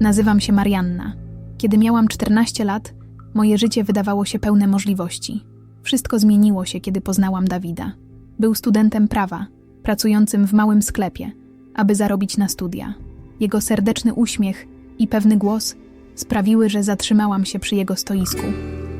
Nazywam się Marianna. Kiedy miałam 14 lat, moje życie wydawało się pełne możliwości. Wszystko zmieniło się, kiedy poznałam Dawida. Był studentem prawa, pracującym w małym sklepie, aby zarobić na studia. Jego serdeczny uśmiech i pewny głos sprawiły, że zatrzymałam się przy jego stoisku,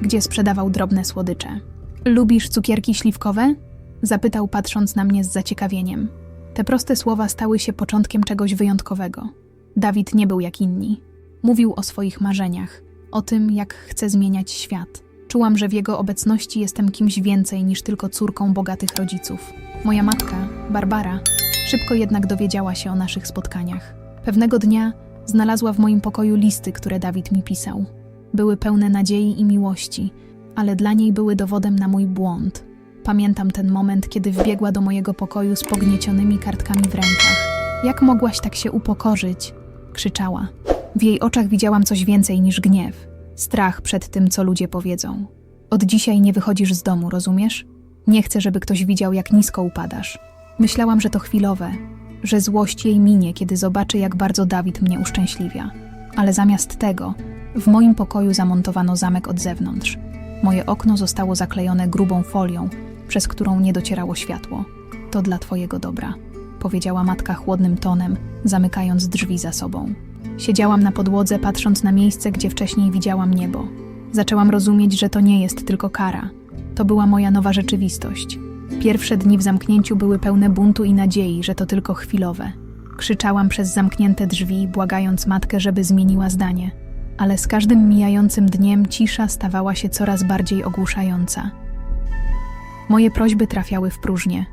gdzie sprzedawał drobne słodycze. Lubisz cukierki śliwkowe? Zapytał, patrząc na mnie z zaciekawieniem. Te proste słowa stały się początkiem czegoś wyjątkowego. Dawid nie był jak inni. Mówił o swoich marzeniach, o tym, jak chce zmieniać świat. Czułam, że w jego obecności jestem kimś więcej niż tylko córką bogatych rodziców. Moja matka, Barbara, szybko jednak dowiedziała się o naszych spotkaniach. Pewnego dnia znalazła w moim pokoju listy, które Dawid mi pisał. Były pełne nadziei i miłości, ale dla niej były dowodem na mój błąd. Pamiętam ten moment, kiedy wbiegła do mojego pokoju z pogniecionymi kartkami w rękach. Jak mogłaś tak się upokorzyć? Krzyczała. W jej oczach widziałam coś więcej niż gniew. Strach przed tym, co ludzie powiedzą. Od dzisiaj nie wychodzisz z domu, rozumiesz? Nie chcę, żeby ktoś widział, jak nisko upadasz. Myślałam, że to chwilowe, że złość jej minie, kiedy zobaczy, jak bardzo Dawid mnie uszczęśliwia. Ale zamiast tego, w moim pokoju zamontowano zamek od zewnątrz. Moje okno zostało zaklejone grubą folią, przez którą nie docierało światło. To dla twojego dobra, powiedziała matka chłodnym tonem, zamykając drzwi za sobą. Siedziałam na podłodze, patrząc na miejsce, gdzie wcześniej widziałam niebo. Zaczęłam rozumieć, że to nie jest tylko kara. To była moja nowa rzeczywistość. Pierwsze dni w zamknięciu były pełne buntu i nadziei, że to tylko chwilowe. Krzyczałam przez zamknięte drzwi, błagając matkę, żeby zmieniła zdanie. Ale z każdym mijającym dniem cisza stawała się coraz bardziej ogłuszająca. Moje prośby trafiały w próżnię.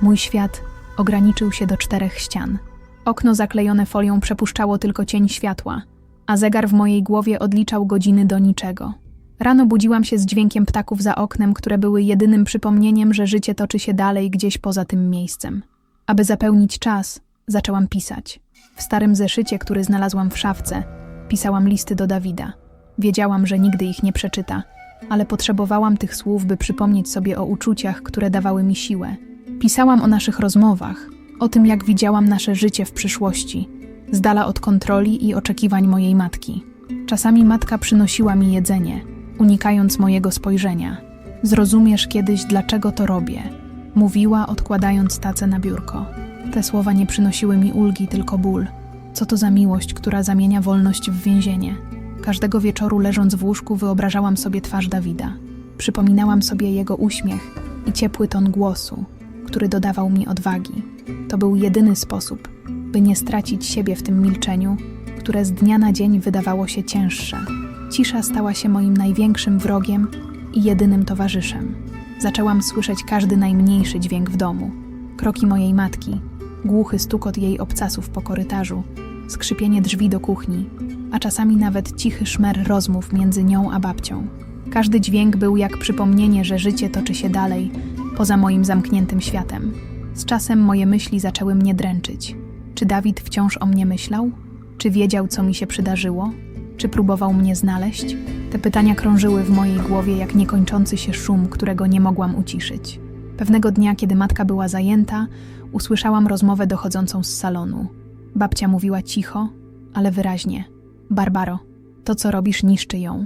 Mój świat ograniczył się do czterech ścian. Okno zaklejone folią przepuszczało tylko cień światła, a zegar w mojej głowie odliczał godziny do niczego. Rano budziłam się z dźwiękiem ptaków za oknem, które były jedynym przypomnieniem, że życie toczy się dalej gdzieś poza tym miejscem. Aby zapełnić czas, zaczęłam pisać. W starym zeszycie, który znalazłam w szafce, pisałam listy do Dawida. Wiedziałam, że nigdy ich nie przeczyta, ale potrzebowałam tych słów, by przypomnieć sobie o uczuciach, które dawały mi siłę. Pisałam o naszych rozmowach, o tym, jak widziałam nasze życie w przyszłości, z dala od kontroli i oczekiwań mojej matki. Czasami matka przynosiła mi jedzenie, unikając mojego spojrzenia. Zrozumiesz kiedyś, dlaczego to robię, mówiła, odkładając tacę na biurko. Te słowa nie przynosiły mi ulgi, tylko ból. Co to za miłość, która zamienia wolność w więzienie? Każdego wieczoru leżąc w łóżku wyobrażałam sobie twarz Dawida. Przypominałam sobie jego uśmiech i ciepły ton głosu, który dodawał mi odwagi. To był jedyny sposób, by nie stracić siebie w tym milczeniu, które z dnia na dzień wydawało się cięższe. Cisza stała się moim największym wrogiem i jedynym towarzyszem. Zaczęłam słyszeć każdy najmniejszy dźwięk w domu. Kroki mojej matki, głuchy stukot jej obcasów po korytarzu, skrzypienie drzwi do kuchni, a czasami nawet cichy szmer rozmów między nią a babcią. Każdy dźwięk był jak przypomnienie, że życie toczy się dalej, poza moim zamkniętym światem. Z czasem moje myśli zaczęły mnie dręczyć. Czy Dawid wciąż o mnie myślał? Czy wiedział, co mi się przydarzyło? Czy próbował mnie znaleźć? Te pytania krążyły w mojej głowie jak niekończący się szum, którego nie mogłam uciszyć. Pewnego dnia, kiedy matka była zajęta, usłyszałam rozmowę dochodzącą z salonu. Babcia mówiła cicho, ale wyraźnie: Barbaro, to co robisz niszczy ją.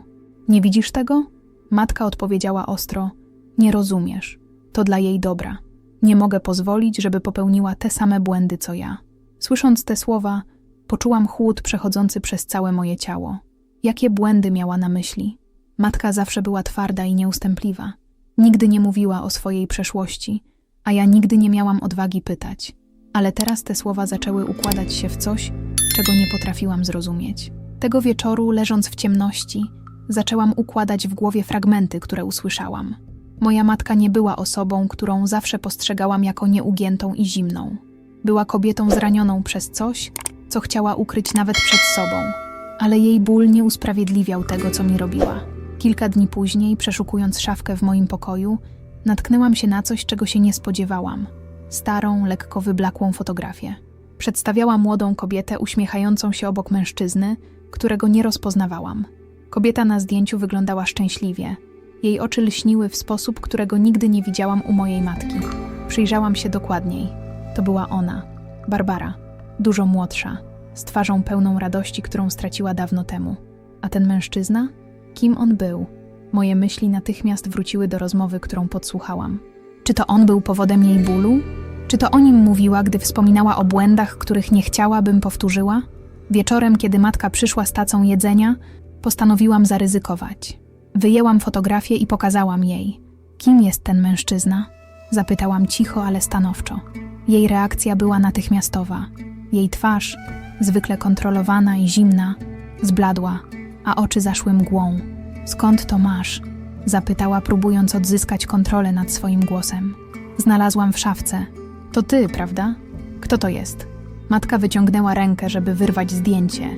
Nie widzisz tego? Matka odpowiedziała ostro: Nie rozumiesz. To dla jej dobra. Nie mogę pozwolić, żeby popełniła te same błędy co ja. Słysząc te słowa, poczułam chłód przechodzący przez całe moje ciało. Jakie błędy miała na myśli? Matka zawsze była twarda i nieustępliwa. Nigdy nie mówiła o swojej przeszłości, a ja nigdy nie miałam odwagi pytać. Ale teraz te słowa zaczęły układać się w coś, czego nie potrafiłam zrozumieć. Tego wieczoru, leżąc w ciemności, zaczęłam układać w głowie fragmenty, które usłyszałam. Moja matka nie była osobą, którą zawsze postrzegałam jako nieugiętą i zimną. Była kobietą zranioną przez coś, co chciała ukryć nawet przed sobą, ale jej ból nie usprawiedliwiał tego, co mi robiła. Kilka dni później, przeszukując szafkę w moim pokoju, natknęłam się na coś, czego się nie spodziewałam starą, lekko wyblakłą fotografię. Przedstawiała młodą kobietę uśmiechającą się obok mężczyzny, którego nie rozpoznawałam. Kobieta na zdjęciu wyglądała szczęśliwie. Jej oczy lśniły w sposób, którego nigdy nie widziałam u mojej matki. Przyjrzałam się dokładniej. To była ona, Barbara, dużo młodsza. z twarzą pełną radości, którą straciła dawno temu. A ten mężczyzna? Kim on był? Moje myśli natychmiast wróciły do rozmowy, którą podsłuchałam. Czy to on był powodem jej bólu? Czy to o nim mówiła, gdy wspominała o błędach, których nie chciała, bym powtórzyła? Wieczorem, kiedy matka przyszła z tacą jedzenia, postanowiłam zaryzykować. Wyjęłam fotografię i pokazałam jej. Kim jest ten mężczyzna? Zapytałam cicho, ale stanowczo. Jej reakcja była natychmiastowa. Jej twarz, zwykle kontrolowana i zimna, zbladła, a oczy zaszły mgłą. Skąd to masz? Zapytała, próbując odzyskać kontrolę nad swoim głosem. Znalazłam w szafce. To ty, prawda? Kto to jest? Matka wyciągnęła rękę, żeby wyrwać zdjęcie,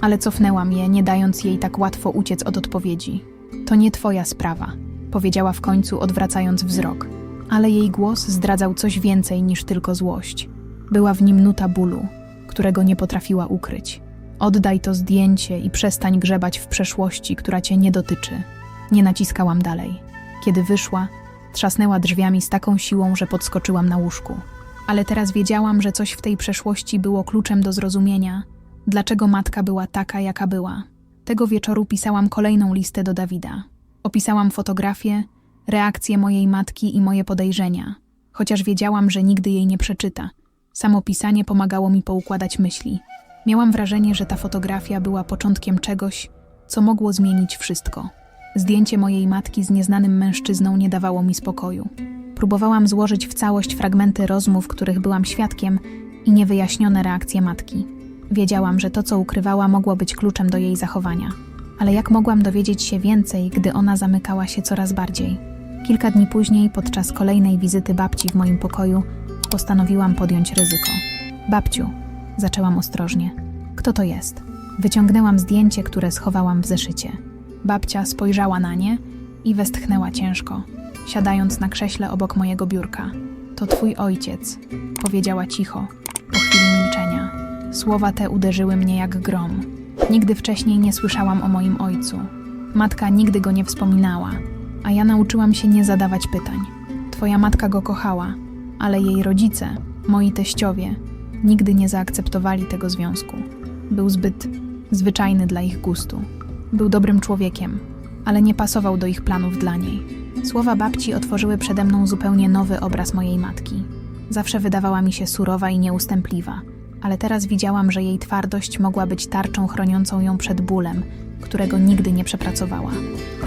ale cofnęłam je, nie dając jej tak łatwo uciec od odpowiedzi. To nie twoja sprawa, powiedziała w końcu, odwracając wzrok, ale jej głos zdradzał coś więcej niż tylko złość. Była w nim nuta bólu, którego nie potrafiła ukryć. Oddaj to zdjęcie i przestań grzebać w przeszłości, która cię nie dotyczy. Nie naciskałam dalej. Kiedy wyszła, trzasnęła drzwiami z taką siłą, że podskoczyłam na łóżku. Ale teraz wiedziałam, że coś w tej przeszłości było kluczem do zrozumienia, dlaczego matka była taka, jaka była. Tego wieczoru pisałam kolejną listę do Dawida. Opisałam fotografię, reakcje mojej matki i moje podejrzenia, chociaż wiedziałam, że nigdy jej nie przeczyta. Samo pisanie pomagało mi poukładać myśli. Miałam wrażenie, że ta fotografia była początkiem czegoś, co mogło zmienić wszystko. Zdjęcie mojej matki z nieznanym mężczyzną nie dawało mi spokoju. Próbowałam złożyć w całość fragmenty rozmów, których byłam świadkiem, i niewyjaśnione reakcje matki. Wiedziałam, że to, co ukrywała, mogło być kluczem do jej zachowania. Ale jak mogłam dowiedzieć się więcej, gdy ona zamykała się coraz bardziej? Kilka dni później, podczas kolejnej wizyty babci w moim pokoju, postanowiłam podjąć ryzyko. Babciu, zaczęłam ostrożnie. Kto to jest? Wyciągnęłam zdjęcie, które schowałam w zeszycie. Babcia spojrzała na nie i westchnęła ciężko, siadając na krześle obok mojego biurka. To twój ojciec, powiedziała cicho, po chwili milczenia. Słowa te uderzyły mnie jak grom. Nigdy wcześniej nie słyszałam o moim ojcu. Matka nigdy go nie wspominała, a ja nauczyłam się nie zadawać pytań. Twoja matka go kochała, ale jej rodzice, moi teściowie, nigdy nie zaakceptowali tego związku. Był zbyt zwyczajny dla ich gustu. Był dobrym człowiekiem, ale nie pasował do ich planów dla niej. Słowa babci otworzyły przede mną zupełnie nowy obraz mojej matki. Zawsze wydawała mi się surowa i nieustępliwa, ale teraz widziałam, że jej twardość mogła być tarczą chroniącą ją przed bólem, którego nigdy nie przepracowała.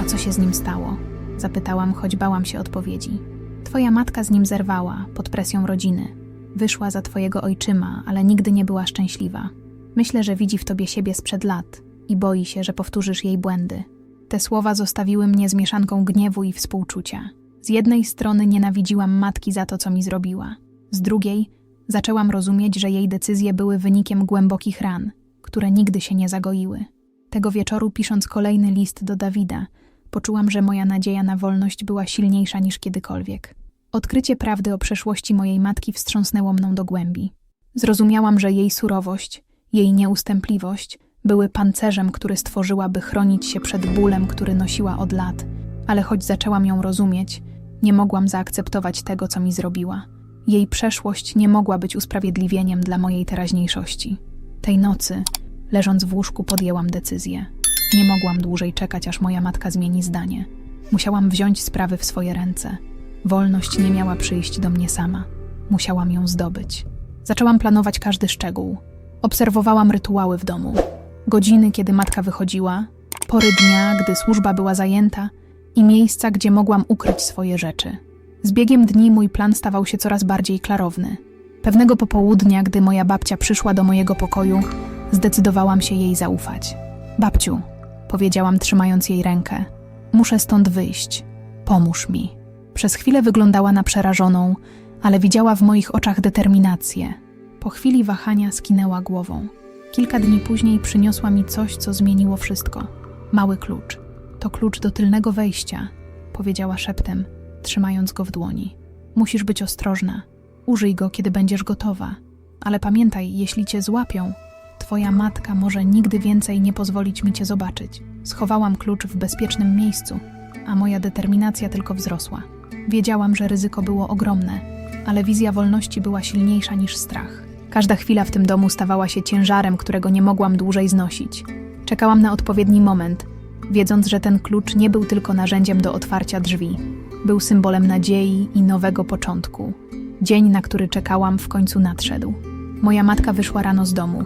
A co się z nim stało? Zapytałam, choć bałam się odpowiedzi. Twoja matka z nim zerwała, pod presją rodziny. Wyszła za twojego ojczyma, ale nigdy nie była szczęśliwa. Myślę, że widzi w tobie siebie sprzed lat i boi się, że powtórzysz jej błędy. Te słowa zostawiły mnie z mieszanką gniewu i współczucia. Z jednej strony nienawidziłam matki za to, co mi zrobiła. Z drugiej zaczęłam rozumieć, że jej decyzje były wynikiem głębokich ran, które nigdy się nie zagoiły. Tego wieczoru, pisząc kolejny list do Dawida, poczułam, że moja nadzieja na wolność była silniejsza niż kiedykolwiek. Odkrycie prawdy o przeszłości mojej matki wstrząsnęło mną do głębi. Zrozumiałam, że jej surowość, jej nieustępliwość były pancerzem, który stworzyła, by chronić się przed bólem, który nosiła od lat, ale choć zaczęłam ją rozumieć, nie mogłam zaakceptować tego, co mi zrobiła. Jej przeszłość nie mogła być usprawiedliwieniem dla mojej teraźniejszości. Tej nocy, leżąc w łóżku, podjęłam decyzję. Nie mogłam dłużej czekać, aż moja matka zmieni zdanie. Musiałam wziąć sprawy w swoje ręce. Wolność nie miała przyjść do mnie sama. Musiałam ją zdobyć. Zaczęłam planować każdy szczegół. Obserwowałam rytuały w domu. Godziny, kiedy matka wychodziła, pory dnia, gdy służba była zajęta i miejsca, gdzie mogłam ukryć swoje rzeczy. Z biegiem dni mój plan stawał się coraz bardziej klarowny. Pewnego popołudnia, gdy moja babcia przyszła do mojego pokoju, zdecydowałam się jej zaufać. Babciu, powiedziałam, trzymając jej rękę, muszę stąd wyjść. Pomóż mi. Przez chwilę wyglądała na przerażoną, ale widziała w moich oczach determinację. Po chwili wahania skinęła głową. Kilka dni później przyniosła mi coś, co zmieniło wszystko. Mały klucz. To klucz do tylnego wejścia, powiedziała szeptem, trzymając go w dłoni. Musisz być ostrożna. Użyj go, kiedy będziesz gotowa. Ale pamiętaj, jeśli cię złapią, twoja matka może nigdy więcej nie pozwolić mi cię zobaczyć. Schowałam klucz w bezpiecznym miejscu, a moja determinacja tylko wzrosła. Wiedziałam, że ryzyko było ogromne, ale wizja wolności była silniejsza niż strach. Każda chwila w tym domu stawała się ciężarem, którego nie mogłam dłużej znosić. Czekałam na odpowiedni moment, wiedząc, że ten klucz nie był tylko narzędziem do otwarcia drzwi. Był symbolem nadziei i nowego początku. Dzień, na który czekałam, w końcu nadszedł. Moja matka wyszła rano z domu,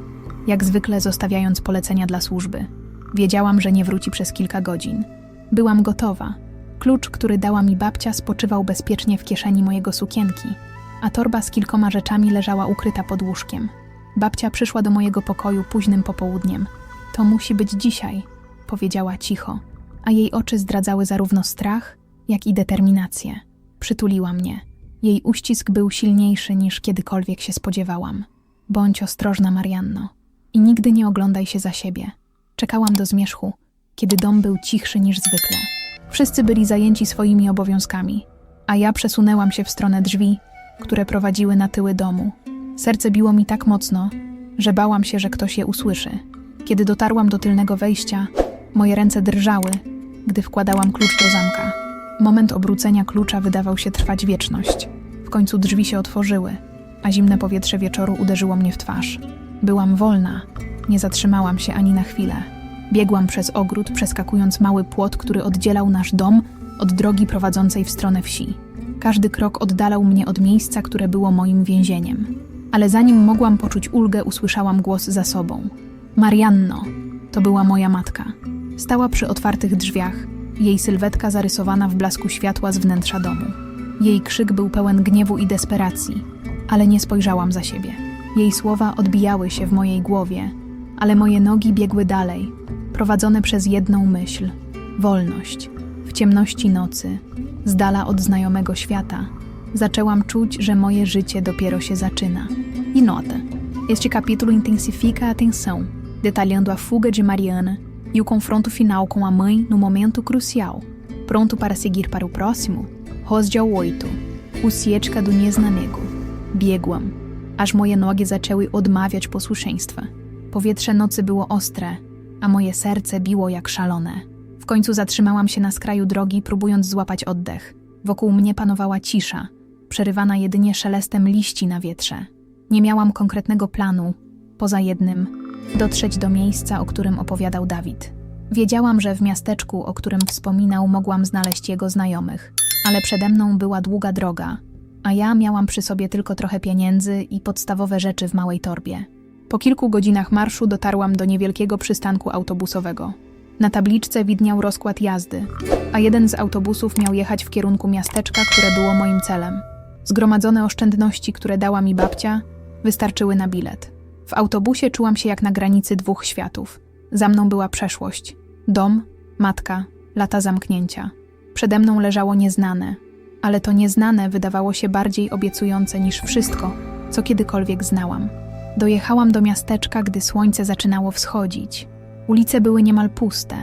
jak zwykle zostawiając polecenia dla służby. Wiedziałam, że nie wróci przez kilka godzin. Byłam gotowa. Klucz, który dała mi babcia, spoczywał bezpiecznie w kieszeni mojego sukienki, a torba z kilkoma rzeczami leżała ukryta pod łóżkiem. Babcia przyszła do mojego pokoju późnym popołudniem. To musi być dzisiaj, powiedziała cicho, a jej oczy zdradzały zarówno strach, jak i determinację. Przytuliła mnie. Jej uścisk był silniejszy niż kiedykolwiek się spodziewałam. Bądź ostrożna, Marianno, i nigdy nie oglądaj się za siebie. Czekałam do zmierzchu, kiedy dom był cichszy niż zwykle. Wszyscy byli zajęci swoimi obowiązkami, a ja przesunęłam się w stronę drzwi, które prowadziły na tyły domu. Serce biło mi tak mocno, że bałam się, że ktoś je usłyszy. Kiedy dotarłam do tylnego wejścia, moje ręce drżały, gdy wkładałam klucz do zamka. Moment obrócenia klucza wydawał się trwać wieczność. W końcu drzwi się otworzyły, a zimne powietrze wieczoru uderzyło mnie w twarz. Byłam wolna, nie zatrzymałam się ani na chwilę. Biegłam przez ogród, przeskakując mały płot, który oddzielał nasz dom od drogi prowadzącej w stronę wsi. Każdy krok oddalał mnie od miejsca, które było moim więzieniem. Ale zanim mogłam poczuć ulgę, usłyszałam głos za sobą. Marianno, to była moja matka. Stała przy otwartych drzwiach, jej sylwetka zarysowana w blasku światła z wnętrza domu. Jej krzyk był pełen gniewu i desperacji, ale nie spojrzałam za siebie. Jej słowa odbijały się w mojej głowie, ale moje nogi biegły dalej, prowadzone przez jedną myśl wolność. W ciemności nocy, z dala od znajomego świata, zaczęłam czuć, że moje życie dopiero się zaczyna. E nota: este capítulo intensifica a atenção, detalhando a fuga de Mariana e o confronto final com a mãe no momento crucial. Pronto para seguir para o próximo? Rozdział 8. Ucieczka do nieznanego. Biegłam, aż moje nogi zaczęły odmawiać posłuszeństwa. Powietrze nocy było ostre, a moje serce biło jak szalone. W końcu zatrzymałam się na skraju drogi, próbując złapać oddech. Wokół mnie panowała cisza, przerywana jedynie szelestem liści na wietrze. Nie miałam konkretnego planu, poza jednym dotrzeć do miejsca, o którym opowiadał Dawid. Wiedziałam, że w miasteczku, o którym wspominał, mogłam znaleźć jego znajomych, ale przede mną była długa droga, a ja miałam przy sobie tylko trochę pieniędzy i podstawowe rzeczy w małej torbie. Po kilku godzinach marszu dotarłam do niewielkiego przystanku autobusowego. Na tabliczce widniał rozkład jazdy, a jeden z autobusów miał jechać w kierunku miasteczka, które było moim celem. Zgromadzone oszczędności, które dała mi babcia, wystarczyły na bilet. W autobusie czułam się jak na granicy dwóch światów. Za mną była przeszłość. Dom, matka, lata zamknięcia. Przede mną leżało nieznane, ale to nieznane wydawało się bardziej obiecujące niż wszystko, co kiedykolwiek znałam. Dojechałam do miasteczka, gdy słońce zaczynało wschodzić. Ulice były niemal puste,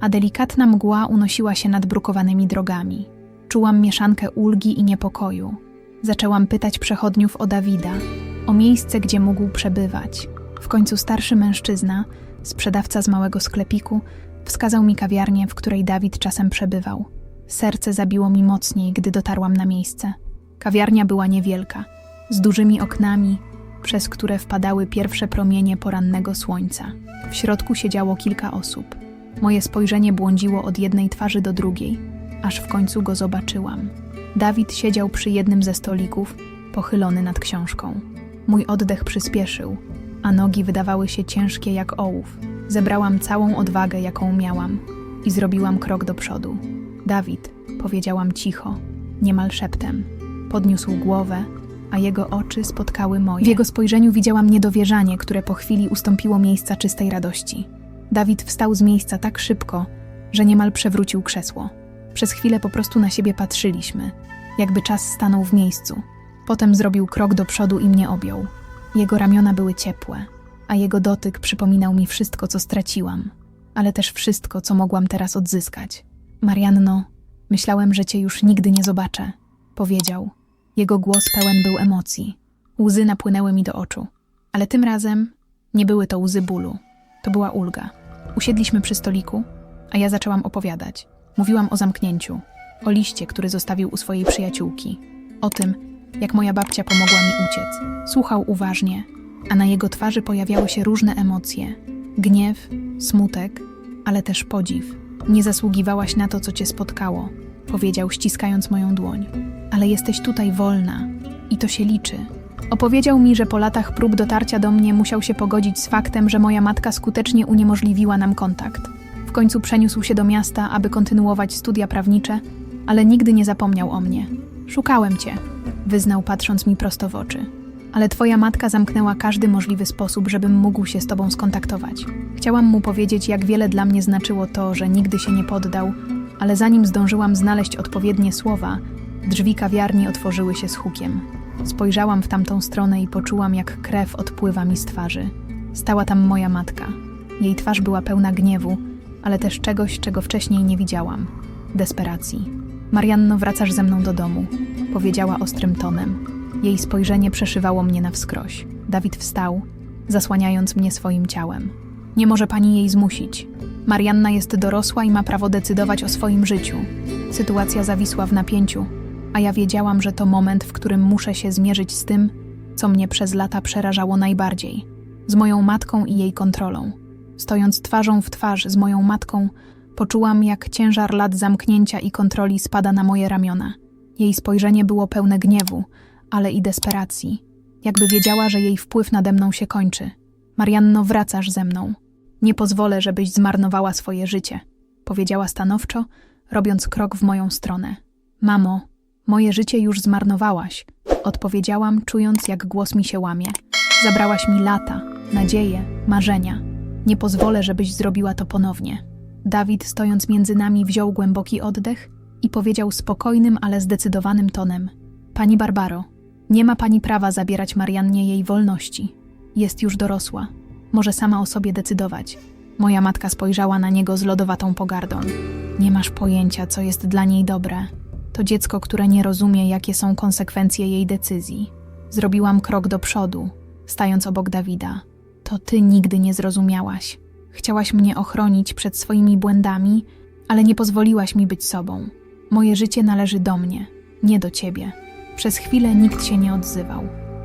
a delikatna mgła unosiła się nad brukowanymi drogami. Czułam mieszankę ulgi i niepokoju. Zaczęłam pytać przechodniów o Dawida, o miejsce, gdzie mógł przebywać. W końcu starszy mężczyzna, sprzedawca z małego sklepiku, wskazał mi kawiarnię, w której Dawid czasem przebywał. Serce zabiło mi mocniej, gdy dotarłam na miejsce. Kawiarnia była niewielka, z dużymi oknami, przez które wpadały pierwsze promienie porannego słońca. W środku siedziało kilka osób. Moje spojrzenie błądziło od jednej twarzy do drugiej, aż w końcu go zobaczyłam. Dawid siedział przy jednym ze stolików, pochylony nad książką. Mój oddech przyspieszył, a nogi wydawały się ciężkie jak ołów. Zebrałam całą odwagę, jaką miałam, i zrobiłam krok do przodu. Dawid, powiedziałam cicho, niemal szeptem. Podniósł głowę, a jego oczy spotkały moje. W jego spojrzeniu widziałam niedowierzanie, które po chwili ustąpiło miejsca czystej radości. Dawid wstał z miejsca tak szybko, że niemal przewrócił krzesło. Przez chwilę po prostu na siebie patrzyliśmy, jakby czas stanął w miejscu. Potem zrobił krok do przodu i mnie objął. Jego ramiona były ciepłe, a jego dotyk przypominał mi wszystko, co straciłam, ale też wszystko, co mogłam teraz odzyskać. Marianno, myślałem, że cię już nigdy nie zobaczę, powiedział. Jego głos pełen był emocji. Łzy napłynęły mi do oczu, ale tym razem nie były to łzy bólu. To była ulga. Usiedliśmy przy stoliku, a ja zaczęłam opowiadać. Mówiłam o zamknięciu, o liście, który zostawił u swojej przyjaciółki, o tym, jak moja babcia pomogła mi uciec. Słuchał uważnie, a na jego twarzy pojawiały się różne emocje: gniew, smutek, ale też podziw. Nie zasługiwałaś na to, co cię spotkało, powiedział, ściskając moją dłoń. Ale jesteś tutaj wolna i to się liczy. Opowiedział mi, że po latach prób dotarcia do mnie musiał się pogodzić z faktem, że moja matka skutecznie uniemożliwiła nam kontakt. W końcu przeniósł się do miasta, aby kontynuować studia prawnicze, ale nigdy nie zapomniał o mnie. Szukałem cię, wyznał patrząc mi prosto w oczy. Ale twoja matka zamknęła każdy możliwy sposób, żebym mógł się z tobą skontaktować. Chciałam mu powiedzieć, jak wiele dla mnie znaczyło to, że nigdy się nie poddał, ale zanim zdążyłam znaleźć odpowiednie słowa, drzwi kawiarni otworzyły się z hukiem. Spojrzałam w tamtą stronę i poczułam, jak krew odpływa mi z twarzy. Stała tam moja matka. Jej twarz była pełna gniewu, ale też czegoś, czego wcześniej nie widziałam desperacji. Marianno, wracasz ze mną do domu, powiedziała ostrym tonem. Jej spojrzenie przeszywało mnie na wskroś. Dawid wstał, zasłaniając mnie swoim ciałem. Nie może pani jej zmusić. Marianna jest dorosła i ma prawo decydować o swoim życiu. Sytuacja zawisła w napięciu, a ja wiedziałam, że to moment, w którym muszę się zmierzyć z tym, co mnie przez lata przerażało najbardziej z moją matką i jej kontrolą. Stojąc twarzą w twarz z moją matką, poczułam, jak ciężar lat zamknięcia i kontroli spada na moje ramiona. Jej spojrzenie było pełne gniewu, ale i desperacji. Jakby wiedziała, że jej wpływ nade mną się kończy. Marianno, wracasz ze mną. Nie pozwolę, żebyś zmarnowała swoje życie, powiedziała stanowczo, robiąc krok w moją stronę. Mamo, moje życie już zmarnowałaś, odpowiedziałam, czując, jak głos mi się łamie. Zabrałaś mi lata, nadzieje, marzenia. Nie pozwolę, żebyś zrobiła to ponownie. Dawid, stojąc między nami, wziął głęboki oddech i powiedział spokojnym, ale zdecydowanym tonem: Pani Barbaro, nie ma pani prawa zabierać Mariannie jej wolności. Jest już dorosła. Może sama o sobie decydować. Moja matka spojrzała na niego z lodowatą pogardą. Nie masz pojęcia, co jest dla niej dobre. To dziecko, które nie rozumie, jakie są konsekwencje jej decyzji. Zrobiłam krok do przodu, stając obok Dawida. To ty nigdy nie zrozumiałaś. Chciałaś mnie ochronić przed swoimi błędami, ale nie pozwoliłaś mi być sobą. Moje życie należy do mnie, nie do ciebie. Przez chwilę nikt się nie odzywał.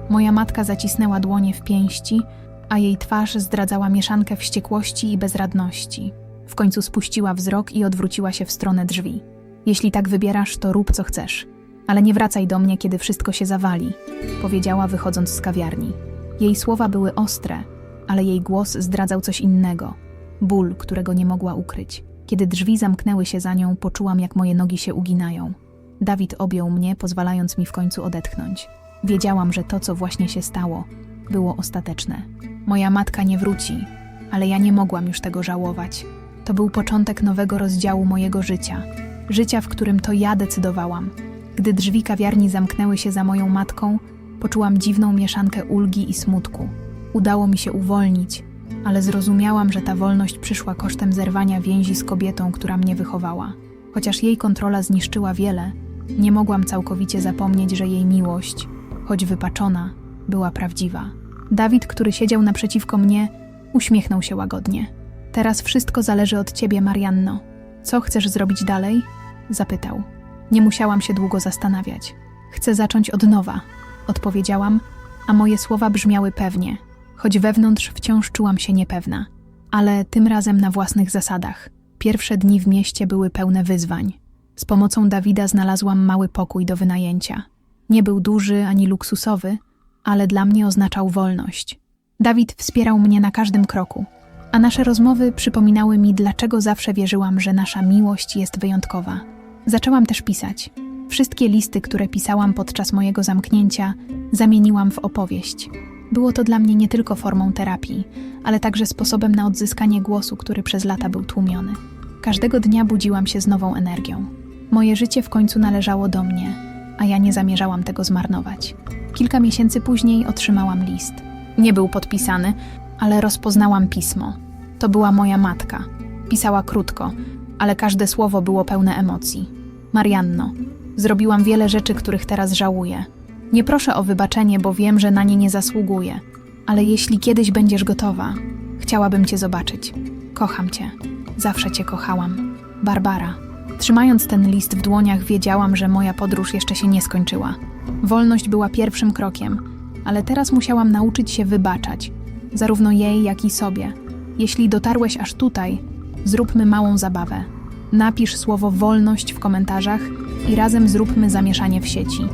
Moja matka zacisnęła dłonie w pięści, a jej twarz zdradzała mieszankę wściekłości i bezradności. W końcu spuściła wzrok i odwróciła się w stronę drzwi. Jeśli tak wybierasz, to rób co chcesz, ale nie wracaj do mnie, kiedy wszystko się zawali, powiedziała wychodząc z kawiarni. Jej słowa były ostre, ale jej głos zdradzał coś innego ból, którego nie mogła ukryć. Kiedy drzwi zamknęły się za nią, poczułam, jak moje nogi się uginają. Dawid objął mnie, pozwalając mi w końcu odetchnąć. Wiedziałam, że to, co właśnie się stało, było ostateczne. Moja matka nie wróci, ale ja nie mogłam już tego żałować. To był początek nowego rozdziału mojego życia. Życia, w którym to ja decydowałam. Gdy drzwi kawiarni zamknęły się za moją matką, poczułam dziwną mieszankę ulgi i smutku. Udało mi się uwolnić, ale zrozumiałam, że ta wolność przyszła kosztem zerwania więzi z kobietą, która mnie wychowała. Chociaż jej kontrola zniszczyła wiele, nie mogłam całkowicie zapomnieć, że jej miłość, choć wypaczona, była prawdziwa. Dawid, który siedział naprzeciwko mnie, uśmiechnął się łagodnie. Teraz wszystko zależy od ciebie, Marianno. Co chcesz zrobić dalej? Zapytał. Nie musiałam się długo zastanawiać. Chcę zacząć od nowa, odpowiedziałam, a moje słowa brzmiały pewnie, choć wewnątrz wciąż czułam się niepewna, ale tym razem na własnych zasadach. Pierwsze dni w mieście były pełne wyzwań. Z pomocą Dawida znalazłam mały pokój do wynajęcia. Nie był duży ani luksusowy, ale dla mnie oznaczał wolność. Dawid wspierał mnie na każdym kroku, a nasze rozmowy przypominały mi, dlaczego zawsze wierzyłam, że nasza miłość jest wyjątkowa. Zaczęłam też pisać. Wszystkie listy, które pisałam podczas mojego zamknięcia, zamieniłam w opowieść. Było to dla mnie nie tylko formą terapii, ale także sposobem na odzyskanie głosu, który przez lata był tłumiony. Każdego dnia budziłam się z nową energią. Moje życie w końcu należało do mnie, a ja nie zamierzałam tego zmarnować. Kilka miesięcy później otrzymałam list. Nie był podpisany, ale rozpoznałam pismo. To była moja matka. Pisała krótko, ale każde słowo było pełne emocji. Marianno, zrobiłam wiele rzeczy, których teraz żałuję. Nie proszę o wybaczenie, bo wiem, że na nie nie zasługuję, ale jeśli kiedyś będziesz gotowa, chciałabym cię zobaczyć. Kocham cię. Zawsze cię kochałam. Barbara. Trzymając ten list w dłoniach, wiedziałam, że moja podróż jeszcze się nie skończyła. Wolność była pierwszym krokiem, ale teraz musiałam nauczyć się wybaczać, zarówno jej, jak i sobie. Jeśli dotarłeś aż tutaj, zróbmy małą zabawę. Napisz słowo wolność w komentarzach i razem zróbmy zamieszanie w sieci.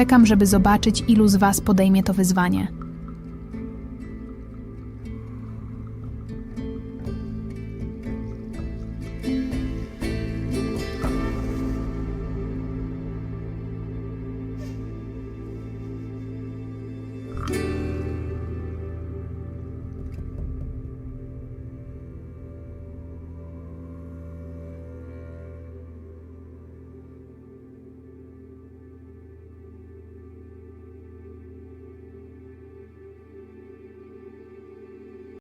Czekam, żeby zobaczyć, ilu z Was podejmie to wyzwanie.